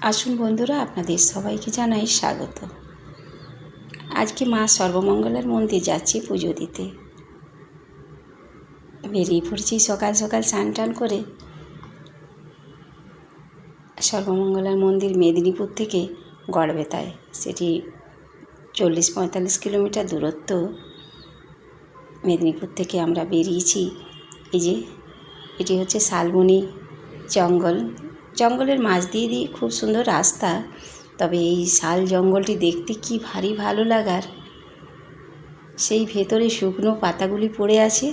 আসুন বন্ধুরা, আপনাদের সবাইকে জানাই স্বাগত। আজকে মা সর্বমঙ্গলার মন্দির যাচ্ছি পুজো দিতে। বেরিয়ে পড়ছি, সকাল সকাল স্নান টান করে সর্বমঙ্গলার মন্দির মেদিনীপুর থেকে গড়বেতায়। সেটি চল্লিশ পঁয়তাল্লিশ কিলোমিটার দূরত্ব। মেদিনীপুর থেকে আমরা বেরিয়েছি। এই যে, এটি হচ্ছে শালবনি জঙ্গল। জঙ্গলের মাঝ দিয়ে দিয়ে খুব সুন্দর রাস্তা। তবে এই শাল জঙ্গলটি দেখতে কি ভারী ভালো লাগার। সেই ভেতরে শুকনো পাতাগুলি পড়ে আছে।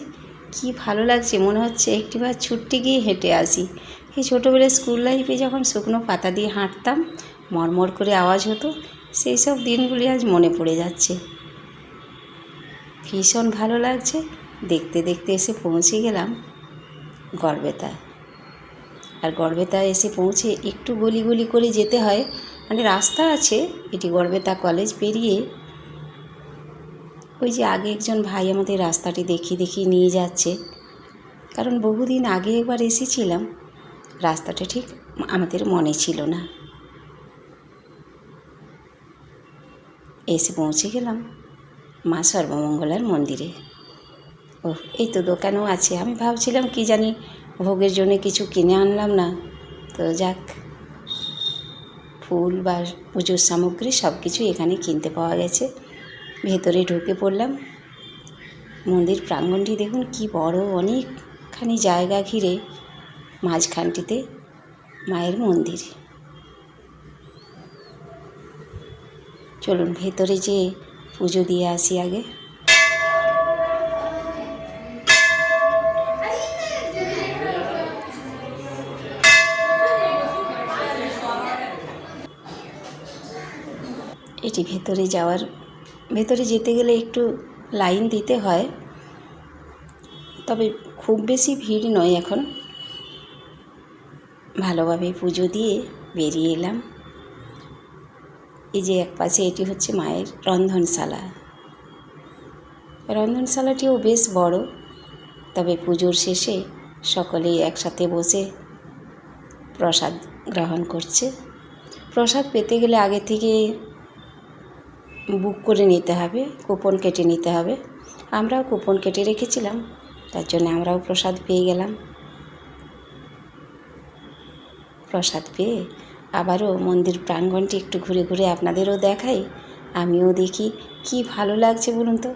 কি ভালো লাগছে, মনে হচ্ছে একটিবার ছুটতে গিয়ে হেঁটে আসি। এই ছোটোবেলায় স্কুল লাইফে যখন শুকনো পাতা দিয়ে হাঁটতাম, মরমর করে আওয়াজ হতো, সেই সব দিনগুলি আজ মনে পড়ে যাচ্ছে। ভীষণ ভালো লাগছে, দেখতে দেখতে এসে পৌঁছে গেলাম গড়বেতায়। আর গড়বেতা এসে পৌঁছে একটু গলি গলি করে যেতে হয়। মানে রাস্তা আছে, এটি গড়বেতা কলেজ পেরিয়ে ওই যে আগে একজন ভাই আমাদের রাস্তাটি দেখিয়ে দেখিয়ে নিয়ে যাচ্ছে। কারণ বহুদিন আগে একবার এসেছিলাম, রাস্তাটা ঠিক আমাদের মনে ছিল না। এসে পৌঁছে গেলাম মা সর্বমঙ্গলার মন্দিরে। ও এই তো দোকানও আছে। আমি ভাবছিলাম কি জানি ভোগের জন্য কিছু কিনে আনলাম না। তো যাক, ফুল বা পুজোর সামগ্রী সব কিছু এখানে কিনতে পাওয়া গেছে। ভেতরে ঢুকে পড়লাম। মন্দির প্রাঙ্গণটি দেখুন কি বড়, অনেকখানি জায়গা ঘিরে মাঝখানটিতে মায়ের মন্দির। চলুন ভেতরে যেয়ে পুজো দিয়ে আসি আগে। এটি ভেতরে যাওয়ার, ভেতরে যেতে গেলে একটু লাইন দিতে হয়। তবে খুব বেশি ভিড় নয় এখন। ভালোভাবে পুজো দিয়ে বেরিয়ে এলাম। এই যে এক পাশে এটি হচ্ছে মায়ের রন্ধনশালা। রন্ধনশালাটিও বেশ বড়, তবে পুজোর শেষে সকলেই একসাথে বসে প্রসাদ গ্রহণ করছে। প্রসাদ পেতে গেলে আগে থেকে বুক করে নিতে হবে, কুপন কেটে নিতে হবে। আমরাও কুপন কেটে রেখেছিলাম, তার জন্য আমরাও প্রসাদ পেয়ে গেলাম। প্রসাদ পেয়ে আবারও মন্দির প্রাঙ্গণটি একটু ঘুরে ঘুরে আপনাদেরও দেখাই, আমিও দেখি কি ভালো লাগছে বলুন তো।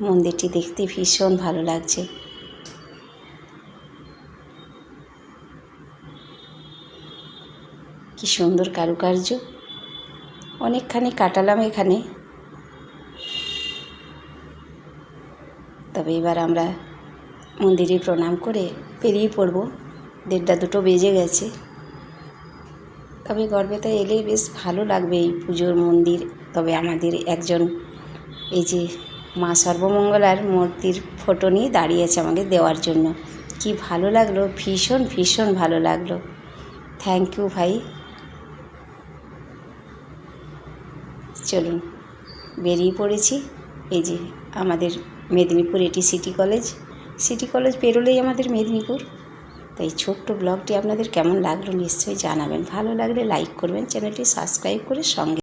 মন্দিরটি দেখতে ভীষণ ভালো লাগছে। কি সুন্দর কারুকার্য। অনেকখানি কাটালাম এখানে। তবে এবার আমরা মন্দিরে প্রণাম করে পেরিয়ে পড়ব। দেড়টা দুটো বেজে গেছে। তবে গর্বেতা এলে বেশ ভালো লাগবে এই পুজোর মন্দির। তবে আমাদের একজন এই যে মা সর্বমঙ্গলার মূর্তির ফটো নিয়ে দাঁড়িয়েছে আমাকে দেওয়ার জন্য। কি ভালো লাগল, ভীষণ ভীষণ ভালো লাগল। থ্যাংক ইউ ভাই। চলুন, বেরিয়ে পড়েছি। এই যে আমাদের মেদিনীপুর এটি সিটি কলেজ। সিটি কলেজ পেরোলেই আমাদের মেদিনীপুর। তাই ছোট্ট ব্লগটি আপনাদের কেমন লাগল নিশ্চয়ই জানাবেন। ভালো লাগলে লাইক করবেন, চ্যানেলটি সাবস্ক্রাইব করে সঙ্গে